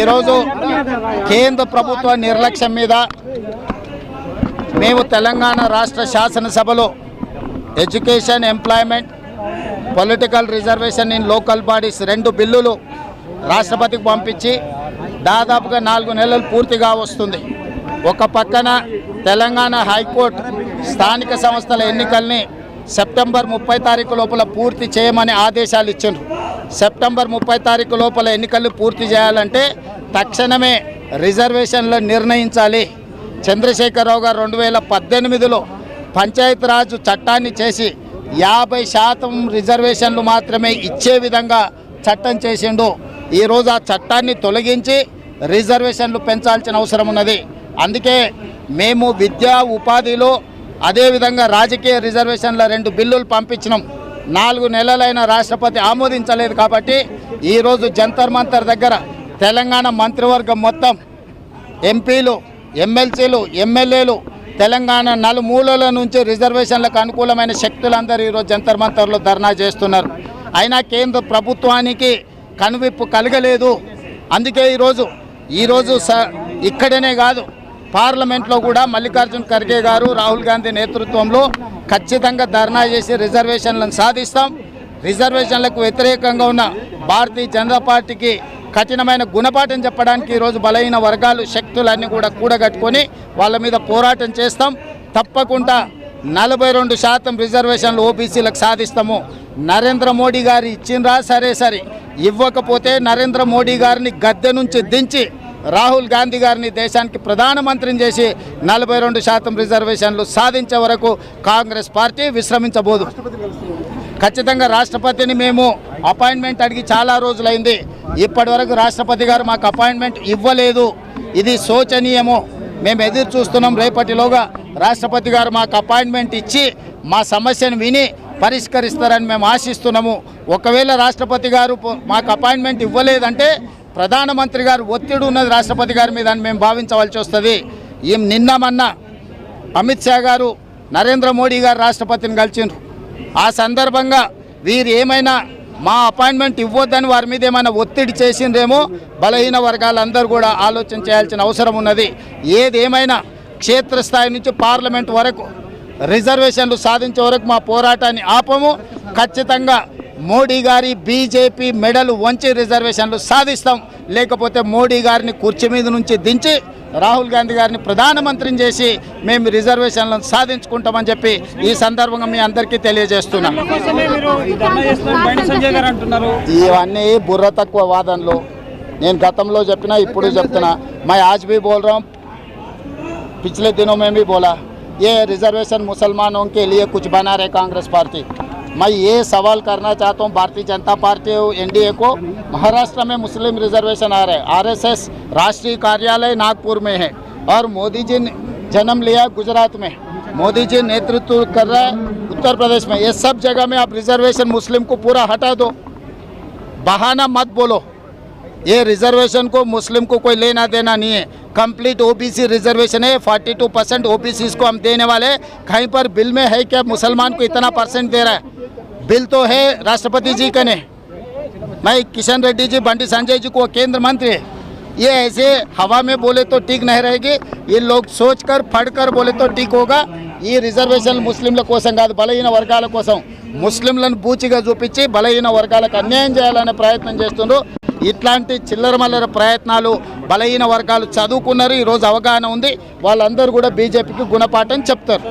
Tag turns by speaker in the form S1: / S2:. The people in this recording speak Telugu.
S1: ఈరోజు కేంద్ర ప్రభుత్వ నిర్లక్ష్యం మీద మేము తెలంగాణ రాష్ట్ర శాసనసభలో education employment political reservation in local bodies రెండు బిల్లులు రాష్ట్రపతికి పంపించి దాదాపుగా నాలుగు నెలలు పూర్తిగా వస్తుంది. ఒక పక్కన తెలంగాణ హైకోర్టు స్థానిక సంస్థల ఎన్నికల్ని సెప్టెంబర్ ముప్పై తారీఖు లోపల పూర్తి చేయమని ఆదేశాలు ఇచ్చిండ్రు. సెప్టెంబర్ ముప్పై తారీఖు లోపల ఎన్నికలు పూర్తి చేయాలంటే తక్షణమే రిజర్వేషన్లు నిర్ణయించాలి. చంద్రశేఖరరావు గారు రెండు వేల పద్దెనిమిదిలో పంచాయతీరాజ్ చట్టాన్ని చేసి యాభై శాతం రిజర్వేషన్లు మాత్రమే ఇచ్చే విధంగా చట్టం చేసిండు. ఈరోజు ఆ చట్టాన్ని తొలగించి రిజర్వేషన్లు పెంచాల్సిన అవసరం ఉన్నది. అందుకే మేము విద్యా ఉపాధిలో అదేవిధంగా రాజకీయ రిజర్వేషన్ల రెండు బిల్లులు పంపించినాం. నాలుగు నెలలైన రాష్ట్రపతి ఆమోదించలేదు కాబట్టి ఈరోజు జంతర్ మంతర్ దగ్గర తెలంగాణ మంత్రివర్గం మొత్తం ఎంపీలు ఎమ్మెల్సీలు ఎమ్మెల్యేలు తెలంగాణ నలుమూలల నుంచి రిజర్వేషన్లకు అనుకూలమైన శక్తులందరూ ఈరోజు జంతర్ మంతర్లో ధర్నా చేస్తున్నారు. అయినా కేంద్ర ప్రభుత్వానికి కనువిప్పు కలగలేదు. అందుకే ఈరోజు ఈరోజు స ఇక్కడనే కాదు పార్లమెంట్లో కూడా మల్లికార్జున్ ఖర్గే గారు రాహుల్ గాంధీ నేతృత్వంలో ఖచ్చితంగా ధర్నా చేసి రిజర్వేషన్లను సాధిస్తాం. రిజర్వేషన్లకు వ్యతిరేకంగా ఉన్న భారతీయ జనతా పార్టీకి కఠినమైన గుణపాఠం చెప్పడానికి ఈరోజు బలహీన వర్గాలు శక్తులన్నీ కూడా కూడగట్టుకొని వాళ్ళ మీద పోరాటం చేస్తాం. తప్పకుండా నలభై రెండు శాతం రిజర్వేషన్లు ఓబీసీలకు సాధిస్తాము. నరేంద్ర మోడీ గారు ఇచ్చిండ్రా? సరే సరే. ఇవ్వకపోతే నరేంద్ర మోడీ గారిని గద్దె నుంచి దించి రాహుల్ గాంధీ గారిని దేశానికి ప్రధానమంత్రిని చేసి నలభై రెండు శాతం రిజర్వేషన్లు సాధించే వరకు కాంగ్రెస్ పార్టీ విశ్రమించబోదు. ఖచ్చితంగా రాష్ట్రపతిని మేము అపాయింట్మెంట్ అడిగి చాలా రోజులైంది. ఇప్పటి వరకు రాష్ట్రపతి గారు మాకు అపాయింట్మెంట్ ఇవ్వలేదు. ఇది శోచనీయము. మేము ఎదురు చూస్తున్నాం రేపటిలోగా రాష్ట్రపతి గారు మాకు అపాయింట్మెంట్ ఇచ్చి మా సమస్యను విని పరిష్కరిస్తారని మేము ఆశిస్తున్నాము. ఒకవేళ రాష్ట్రపతి గారు మాకు అపాయింట్మెంట్ ఇవ్వలేదంటే ప్రధానమంత్రి గారు ఒత్తిడి ఉన్నది రాష్ట్రపతి గారి మీద అని మేము భావించవలసి వస్తుంది. ఈ నిన్న మొన్న అమిత్ షా గారు నరేంద్ర మోడీ గారు రాష్ట్రపతిని కలిసిండ్రు. ఆ సందర్భంగా వీరు ఏమైనా మా అపాయింట్మెంట్ ఇవ్వద్దని వారి మీద ఏమైనా ఒత్తిడి చేసిందేమో బలహీన వర్గాలందరూ కూడా ఆలోచన చేయాల్సిన అవసరం ఉన్నది. ఏదేమైనా క్షేత్రస్థాయి నుంచి పార్లమెంట్ వరకు రిజర్వేషన్లు సాధించే వరకు మా పోరాటాన్ని ఆపము. ఖచ్చితంగా మోడీ గారి బీజేపీ మెడలు వంచి రిజర్వేషన్లు సాధిస్తాం. లేకపోతే మోడీ గారిని కుర్చీ మీద నుంచి దించి రాహుల్ గాంధీ గారిని ప్రధానమంత్రిని చేసి మేము రిజర్వేషన్లను సాధించుకుంటామని చెప్పి ఈ సందర్భంగా మీ అందరికీ తెలియజేస్తున్నాం ఇవన్నీ బుర్ర తక్కువ వాదనలు. నేను గతంలో చెప్పినా ఇప్పుడు చెప్తున్నా. మై ఆజ్ బీ బోల్రాం. పిచ్చిలే దినోమేమీ బోలా. ఏ రిజర్వేషన్ ముసల్మానోంకి లియే కుచ్ బనారే కాంగ్రెస్ పార్టీ? मैं ये सवाल करना चाहता हूँ, भारतीय जनता पार्टी एनडीए को। महाराष्ट्र में मुस्लिम रिजर्वेशन आ रहे हैं। आरएसएस राष्ट्रीय कार्यालय नागपुर में है और मोदी जी ने जन्म लिया गुजरात में। मोदी जी नेतृत्व कर रहा है उत्तर प्रदेश में। ये सब जगह में आप रिजर्वेशन मुस्लिम को पूरा हटा दो। बहाना मत बोलो। ये रिजर्वेशन को मुस्लिम को कोई लेना देना नहीं है। कंप्लीट ओबीसी रिजर्वेशन है। 42 परसेंट ओबीसी को हम देने वाले हैं। कहीं पर बिल में है क्या? मुसलमान को इतना परसेंट दे रहा है। बिल तो है राष्ट्रपति जी का ने मैं किशन रेड्डी जी बंटी संजय जी को केंद्र मंत्री है ये ऐसे हवा में बोले तो ठीक नहीं रहेगी ये लोग सोच कर पढ़ कर बोले तो ठीक होगा ఈ రిజర్వేషన్ ముస్లింల కోసం కాదు బలహీన వర్గాల కోసం ముస్లింలను బూచిగా చూపించి బలహీన వర్గాలకు అన్యాయం చేయాలనే ప్రయత్నం చేస్తుండ్రు ఇట్లాంటి చిల్లర మల్లర ప్రయత్నాలు బలహీన వర్గాలు చదువుకున్నారు ఈరోజు అవగాహన ఉంది వాళ్ళందరూ కూడా బీజేపీకి గుణపాఠం చెప్తారు